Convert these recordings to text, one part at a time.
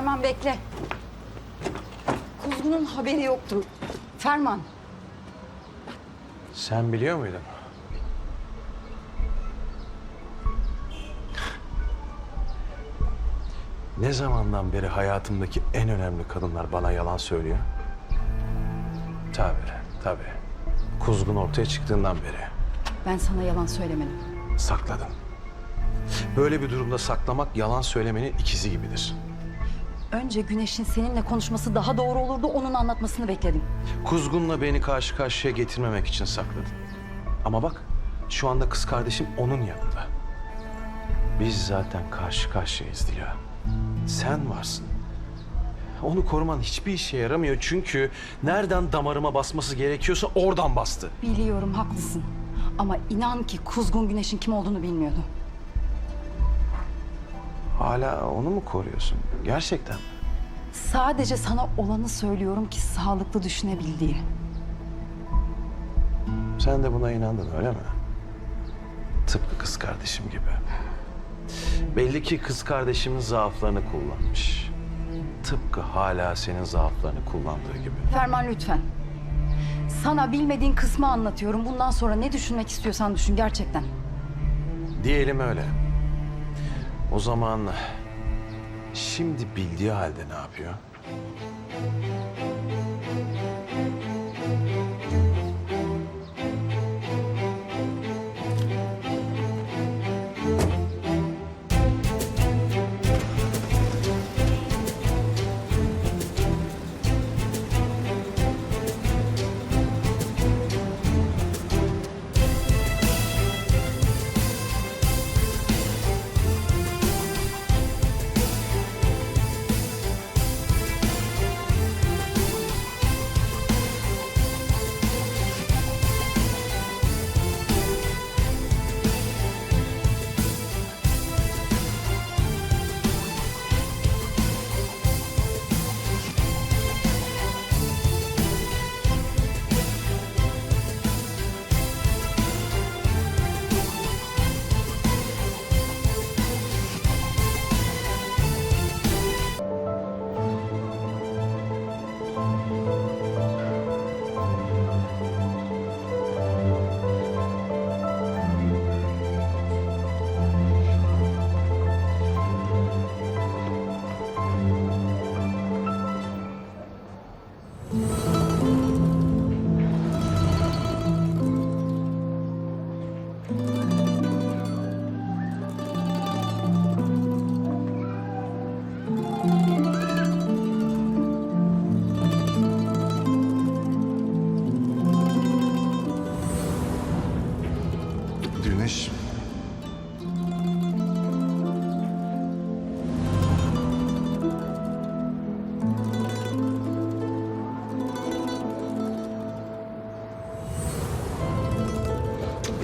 Ferman bekle. Kuzgun'un haberi yoktu. Ferman. Sen biliyor muydun? Ne zamandan beri hayatımdaki en önemli kadınlar bana yalan söylüyor? Tabii, tabii. Kuzgun ortaya çıktığından beri Ben sana yalan söylemedim. sakladın. Böyle bir durumda saklamak yalan söylemenin ikizi gibidir. Önce Güneş'in seninle konuşması daha doğru olurdu. Onun anlatmasını bekledim. Kuzgun'la beni karşı karşıya getirmemek için sakladın. Ama bak şu anda kız kardeşim onun yanında. Biz zaten karşı karşıyayız Dila. Sen varsın. Onu koruman hiçbir işe yaramıyor çünkü nereden damarıma basması gerekiyorsa oradan bastı. Biliyorum haklısın. Ama inan ki Kuzgun Güneş'in kim olduğunu bilmiyordu. Hala onu mu koruyorsun? Gerçekten mi? Sadece sana olanı söylüyorum ki sağlıklı düşünebil diye. Sen de buna inandın öyle mi? Tıpkı kız kardeşim gibi. Belli ki kız kardeşimin zaaflarını kullanmış. Tıpkı hala senin zaaflarını kullandığı gibi. Ferman lütfen. Sana bilmediğin kısmı anlatıyorum. Bundan sonra ne düşünmek istiyorsan düşün gerçekten. Diyelim öyle. O zaman şimdi bildiği halde ne yapıyor?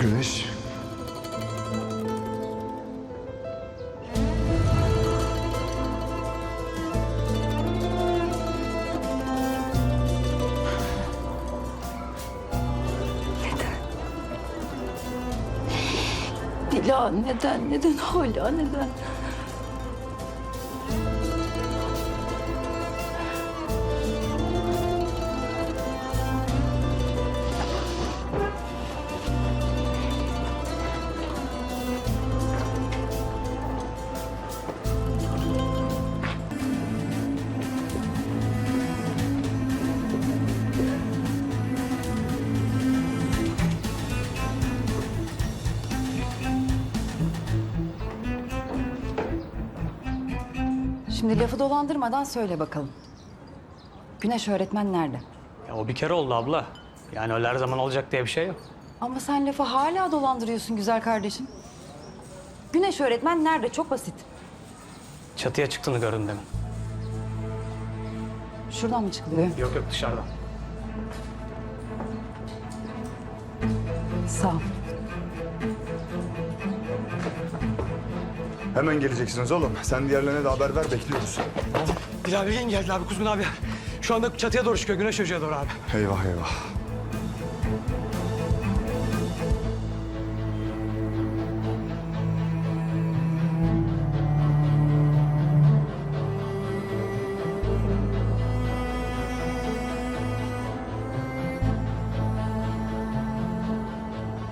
Güneş. Dila neden, neden hala neden? Şimdi lafı dolandırmadan söyle bakalım. Güneş öğretmen nerede? Ya o bir kere oldu abla. Yani öyle her zaman olacak diye bir şey yok. Ama sen lafı hala dolandırıyorsun güzel kardeşim. Güneş öğretmen nerede? Çok basit. Çatıya çıktığını gördüm demin. Şuradan mı çıkılıyor? Yok yok dışarıdan. Sağ ol. Hemen geleceksiniz oğlum. Sen diğerlerine de haber ver bekliyoruz. Bilal Bilgen geldi abi Kuzgun abi. Şu anda çatıya doğru çıkıyor Güneş Hoca'ya doğru abi. Eyvah eyvah.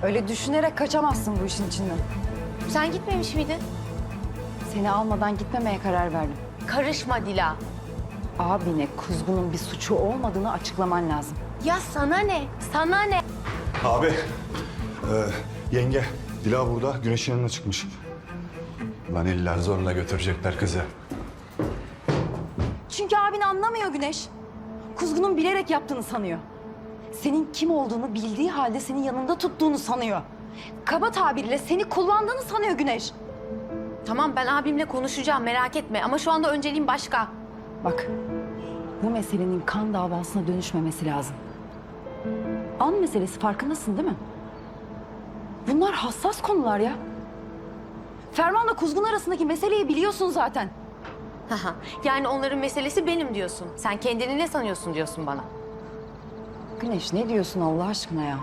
Öyle düşünerek kaçamazsın bu işin içinden. Sen gitmemiş miydin? Seni almadan gitmemeye karar verdim. Karışma Dila. Abine kuzgunun bir suçu olmadığını açıklaman lazım. Ya sana ne? Sana ne? Abi, e, yenge, Dila burada, güneşin yanına çıkmış. Lan illa zorla götürecekler kızı. Çünkü abin anlamıyor Güneş. Kuzgunun bilerek yaptığını sanıyor. Senin kim olduğunu bildiği halde senin yanında tuttuğunu sanıyor. Kaba tabirle seni kullandığını sanıyor Güneş. Tamam ben abimle konuşacağım merak etme ama şu anda önceliğim başka. Bak, bu meselenin kan davasına dönüşmemesi lazım. An meselesi farkındasın değil mi? Bunlar hassas konular ya. Fermanla Kuzgun arasındaki meseleyi biliyorsun zaten. Haha, yani onların meselesi benim diyorsun. Sen kendini ne sanıyorsun diyorsun bana. Güneş ne diyorsun Allah aşkına ya?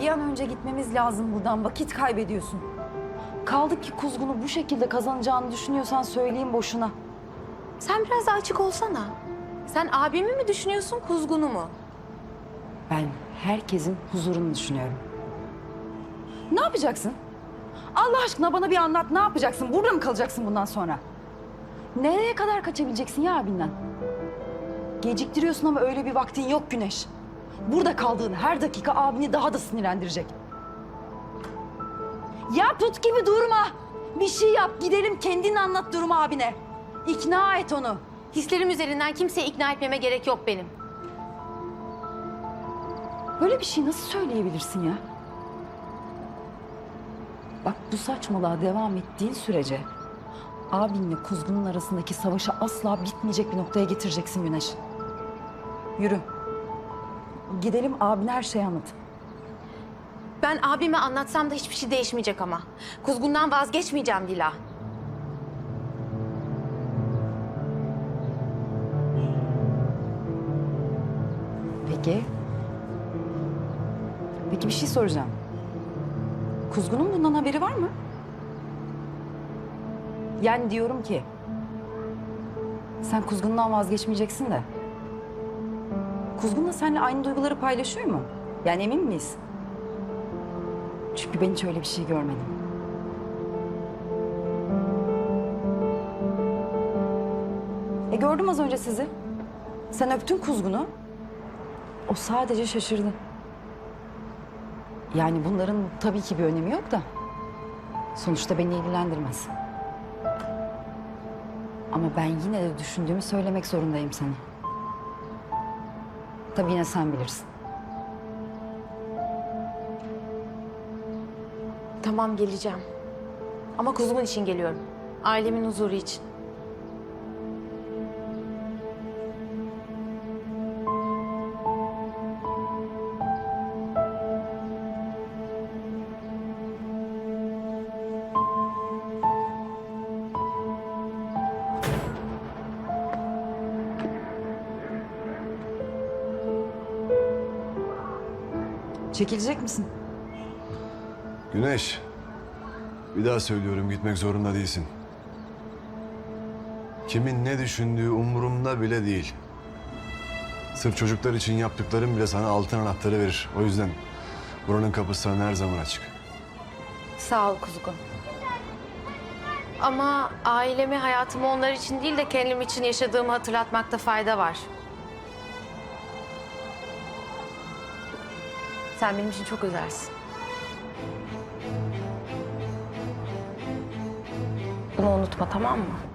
Bir an önce gitmemiz lazım buradan. Vakit kaybediyorsun. Kaldı ki Kuzgun'u bu şekilde kazanacağını düşünüyorsan söyleyeyim boşuna. Sen biraz daha açık olsana. Sen abimi mi düşünüyorsun kuzgunu mu? Ben herkesin huzurunu düşünüyorum. Ne yapacaksın? Allah aşkına bana bir anlat. Ne yapacaksın? Burada mı kalacaksın bundan sonra? Nereye kadar kaçabileceksin ya abinden? Geciktiriyorsun ama öyle bir vaktin yok Güneş. Burada kaldığın her dakika abini daha da sinirlendirecek. Ya put gibi durma. Bir şey yap. Gidelim kendin anlat durumu abine. İkna et onu. Hislerim üzerinden kimseyi ikna etmeme gerek yok benim. Böyle bir şey nasıl söyleyebilirsin ya? Bak bu saçmalığa devam ettiğin sürece abinle kuzgunun arasındaki savaşı asla bitmeyecek bir noktaya getireceksin Güneş. Yürü. Gidelim abine her şeyi anlat. Ben abime anlatsam da hiçbir şey değişmeyecek ama. Kuzgundan vazgeçmeyeceğim Dila. Peki. Peki bir şey soracağım. Kuzgunun bundan haberi var mı? Yani diyorum ki... Sen Kuzgun'dan vazgeçmeyeceksin de... Kuzgun da seninle aynı duyguları paylaşıyor mu? Yani emin miyiz? Çünkü ben hiç öyle bir şey görmedim. E gördüm az önce sizi. Sen öptün Kuzgun'u. O sadece şaşırdı. Yani bunların tabii ki bir önemi yok da. Sonuçta beni ilgilendirmez. Ama ben yine de düşündüğümü söylemek zorundayım sana. Tabii yine sen bilirsin. Tamam geleceğim. Ama kuzumun için geliyorum. Ailemin huzuru için. Çekilecek misin? Güneş. Bir daha söylüyorum gitmek zorunda değilsin. Kimin ne düşündüğü umurumda bile değil. Sırf çocuklar için yaptıklarım bile sana altın anahtarı verir. O yüzden buranın kapısı sana her zaman açık. Sağ ol kuzgun. Ama ailemi, hayatımı onlar için değil de kendim için yaşadığımı hatırlatmakta fayda var. Sen benim için çok özelsin. Bunu unutma tamam mı?